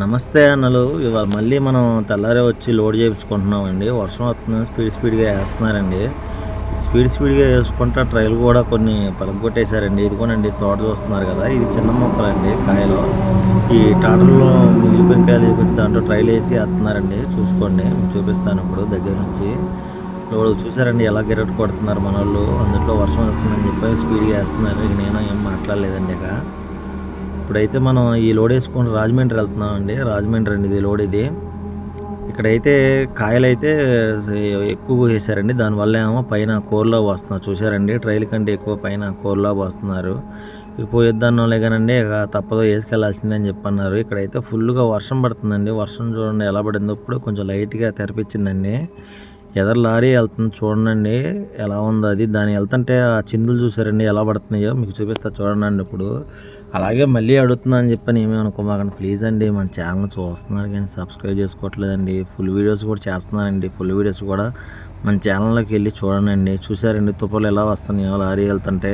నమస్తే అన్నలు. ఇవాళ మళ్ళీ మనం తెల్లారే వచ్చి లోడ్ చేయించుకుంటున్నామండి. వర్షం వస్తుంది స్పీడ్ స్పీడ్గా వేస్తున్నారండి. స్పీడ్ స్పీడ్గా వేసుకుంటా ట్రైల్ కూడా కొన్ని పలగొట్టేశారండి ఇదిగోనండి తోట చూస్తున్నారు కదా ఇది చిన్న మొక్కలండి కాయలు. ఈ టాటర్లో మిగిలిపోయిన కాయలు కొంచెం దాంట్లో ట్రైల్ వేసి వేస్తున్నారండి. చూసుకోండి చూపిస్తాను ఇప్పుడు దగ్గర నుంచి. ఇప్పుడు చూసారండి ఎలా గిరట్ కొడుతున్నారు మన వాళ్ళు అందులో వర్షం వస్తుందని చెప్పి స్పీడ్గా వేస్తున్నారు. ఇక నేను ఏం మాట్లాడలేదండి ఇక. ఇప్పుడైతే మనం ఈ లోడ్ వేసుకొని రాజమండ్రి వెళ్తున్నాం అండి రాజమండ్రి అండి ఇది లోడ్ ఇది. ఇక్కడైతే కాయలు అయితే ఎక్కువ వేసారండి దానివల్ల ఏమో పైన కోర్లో వస్తున్నారు. చూసారండి ట్రైల్ కంటే ఎక్కువ పైన కోర్లో వస్తున్నారు. ఇక పోయిద్దాన్నోలే కానండి ఇక తప్పదో వేసుకెళ్ళాల్సిందే అని చెప్పన్నారు. ఇక్కడైతే ఫుల్గా వర్షం పడుతుందండి. వర్షం చూడండి ఎలా పడిందో. ఇప్పుడు కొంచెం లైట్గా తెరపించిందండి. ఎదరు లారీ వెళ్తుంది చూడండి ఎలా ఉందో అది దాని వెళ్తుంటే ఆ చిందులు చూసారండి ఎలా పడుతున్నాయో మీకు చూపిస్తా చూడండి ఇప్పుడు. అలాగే మళ్ళీ అడుగుతున్నాను చెప్పని ఏమీ అనుకోమాకండి. ప్లీజ్ అండి మన ఛానల్ చూస్తున్నారు కానీ సబ్స్క్రైబ్ చేసుకోవట్లేదండి. ఫుల్ వీడియోస్ కూడా చేస్తున్నానండి. ఫుల్ వీడియోస్ కూడా మన ఛానల్లోకి వెళ్ళి చూడండి చూసారండి తుప్పలు ఎలా వస్తున్నాయో లారీ వెళ్తుంటే.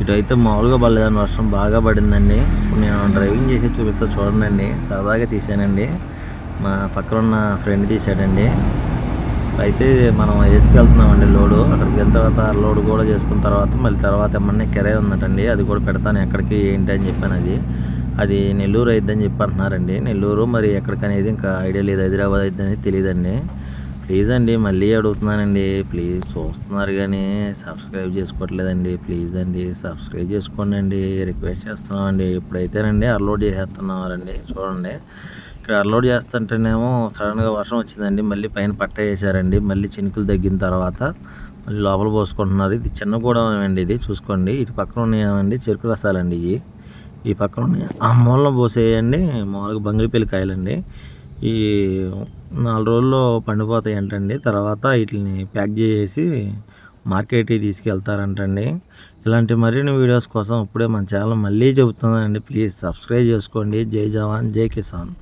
ఇటు అయితే మామూలుగా పడలేదండి వర్షం బాగా పడిందండి. ఇప్పుడు నేను డ్రైవింగ్ చేసి చూపిస్తా చూడండి సరదాగా తీసానండి మా పక్కన ఉన్న ఫ్రెండ్ తీసాడండి అయితే మనం వేసుకెళ్తున్నామండి లోడు. అక్కడికి వెళ్ళిన తర్వాత ఆ లోడ్ కూడా చేసుకున్న తర్వాత మళ్ళీ తర్వాత ఏమన్నా కెరే ఉందటండి. అది కూడా పెడతాను ఎక్కడికి ఏంటి అని చెప్పాను అది. అది నెల్లూరు అయిద్దని చెప్పి అంటున్నారండి. నెల్లూరు మరి ఎక్కడికనేది ఇంకా ఐడియా లేదు. హైదరాబాద్ అయిద్దని తెలియదండి. ప్లీజ్ అండి మళ్ళీ అడుగుతున్నానండి. ప్లీజ్ చూస్తున్నారు కానీ సబ్స్క్రైబ్ చేసుకోవట్లేదండి. ప్లీజ్ అండి సబ్స్క్రైబ్ చేసుకోండి అండి. రిక్వెస్ట్ చేస్తున్నామండి. ఇప్పుడైతేనండి అప్లోడ్ చేసేస్తున్నారండి చూడండి. ఇక్కడ అన్లోడ్ చేస్తుంటేనేమో సడన్గా వర్షం వచ్చిందండి. మళ్ళీ పైన పట్ట వేసారండి. మళ్ళీ చినుకులు తగ్గిన తర్వాత మళ్ళీ లోపల పోసుకుంటున్నారు. ఇది చిన్న గూడెం అండి ఇది. చూసుకోండి. ఇటు పక్కన ఉన్నాయండి చెరుకు రసాలండి ఇవి. ఈ పక్కన ఉన్నాయి. ఆ మూలలో పోసేయండి. మామూలుగా బంగిలిపల్లి కాయలండి ఈ నాలుగు రోజుల్లో పండిపోతాయి అంటండి తర్వాత వీటిని ప్యాక్ చేసి మార్కెట్కి తీసుకెళ్తారంటండి. ఇలాంటి మరిన్ని వీడియోస్ కోసం ఇప్పుడే మన ఛానల్ మళ్ళీ చెబుతున్నానండి. ప్లీజ్ సబ్స్క్రైబ్ చేసుకోండి. జై జవాన్ జై కిసాన్.